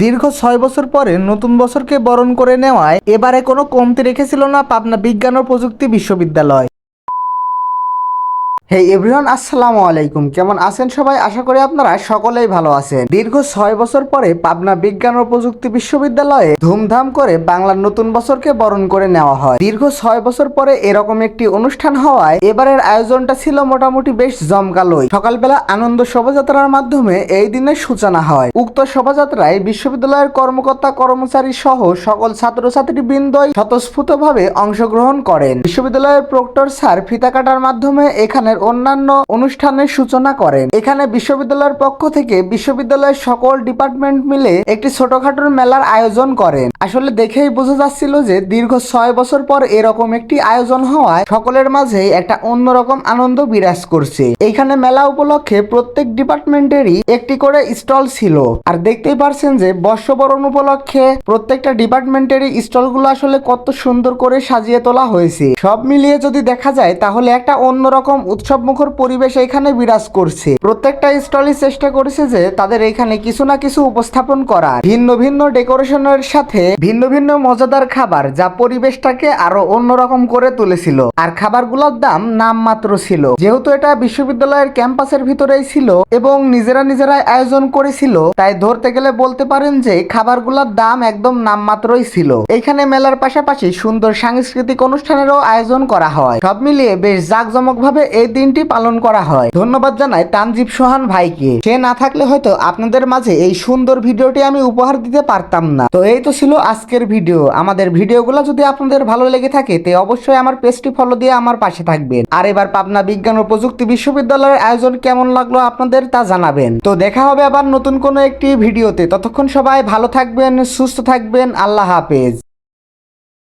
দীর্ঘ ছয় বছর পরে নতুন বছরকে বরণ করে নেওয়ায় এবারে কোনো কমতি রেখেছিল না পাবনা বিজ্ঞান ও প্রযুক্তি বিশ্ববিদ্যালয়। হে এভরিওয়ান আসসালামু আলাইকুম কেমন আছেন সবাই? আশা করি আপনারা সকলেই ভালো আছেন। দীর্ঘ ছয় বছর পরে পাবনা বিজ্ঞান ও প্রযুক্তি বিশ্ববিদ্যালয়ে ধুমধাম করে বাংলার নতুন বছরকে বরণ করে নেওয়া হয়। দীর্ঘ ছয় বছর পরে এরকম একটি অনুষ্ঠান হওয়ায় এবারের আয়োজনটা ছিল মোটামুটি বেশ জমকালোই। সকালবেলা আনন্দ শোভাযাত্রার মাধ্যমে এই দিনের সূচনা হয়। উক্ত শোভাযাত্রায় বিশ্ববিদ্যালয়ের কর্মকর্তা, কর্মচারী সহ সকল ছাত্রছাত্রী বৃন্দই স্বতঃস্ফূর্তভাবে অংশগ্রহণ করেন। বিশ্ববিদ্যালয়ের প্রক্টর স্যার ফিতা কাটার মাধ্যমে এখানের অন্যান্য অনুষ্ঠানের সূচনা করেন। এখানে বিশ্ববিদ্যালয়ের পক্ষ থেকে বিশ্ববিদ্যালয়ের সকল ডিপার্টমেন্ট মিলে একটি ছোটখাটোর মেলার আয়োজন করেন। আসলে দেখেই বোঝা যাচ্ছিল যে দীর্ঘ ছয় বছর পর এরকম একটি আয়োজন হওয়ায় সকলের মাঝে একটা অন্যরকম আনন্দ বিরাজ করছে। এইখানে মেলা উপলক্ষে প্রত্যেক ডিপার্টমেন্টেরই একটি করে স্টল ছিল। আর দেখতেই পারছেন যে বর্ষবরণ উপলক্ষে প্রত্যেকটা ডিপার্টমেন্টেরই স্টলগুলো আসলে কত সুন্দর করে সাজিয়ে তোলা হয়েছে। সব মিলিয়ে যদি দেখা যায়, তাহলে একটা অন্যরকম উৎসবমুখর পরিবেশ এখানে বিরাজ করছে। প্রত্যেকটা স্টলই চেষ্টা করেছে যে তাদের এখানে কিছু না কিছু উপস্থাপন করা ভিন্ন ভিন্ন ডেকোরেশনের সাথে ভিন্ন ভিন্ন মজাদার খাবার যা পরিবেশটাকে আরও অন্যরকম করে তুলেছিল। আর খাবারগুলোর দাম নামমাত্র ছিল। যেহেতু এটা বিশ্ববিদ্যালয়ের ক্যাম্পাসের ভিতরেই ছিল এবং নিজেরা নিজেরাই আয়োজন করেছিল, তাই ধরতে গেলে বলতে পারেন যে খাবারগুলোর দাম একদম নামমাত্রই ছিল। এখানে মেলার পাশাপাশি সুন্দর সাংস্কৃতিক অনুষ্ঠানেরও আয়োজন করা হয়। সব মিলিয়ে বেশ জাঁকজমক ভাবে এই দিনটি পালন করা হয়। ধন্যবাদ জানাই তানজিব সোহান ভাইকে। সে না থাকলে হয়তো আপনাদের মাঝে এই সুন্দর ভিডিওটি আমি উপহার দিতে পারতাম না। তো এই তো ছিল আজকের ভিডিও। আমাদের ভিডিওগুলো যদি আপনাদের ভালো লেগে থাকে, তে অবশ্যই আমার পেজটি ফলো দিয়ে আমার পাশে থাকবেন। আর এবার পাবনা বিজ্ঞান ও প্রযুক্তি বিশ্ববিদ্যালয়ের আয়োজন কেমন লাগল আপনাদের তা জানাবেন। তো দেখা হবে আবার নতুন কোনো একটি ভিডিওতে। ততক্ষণ সবাই ভালো থাকবেন, সুস্থ থাকবেন, আল্লাহ হাফেজ।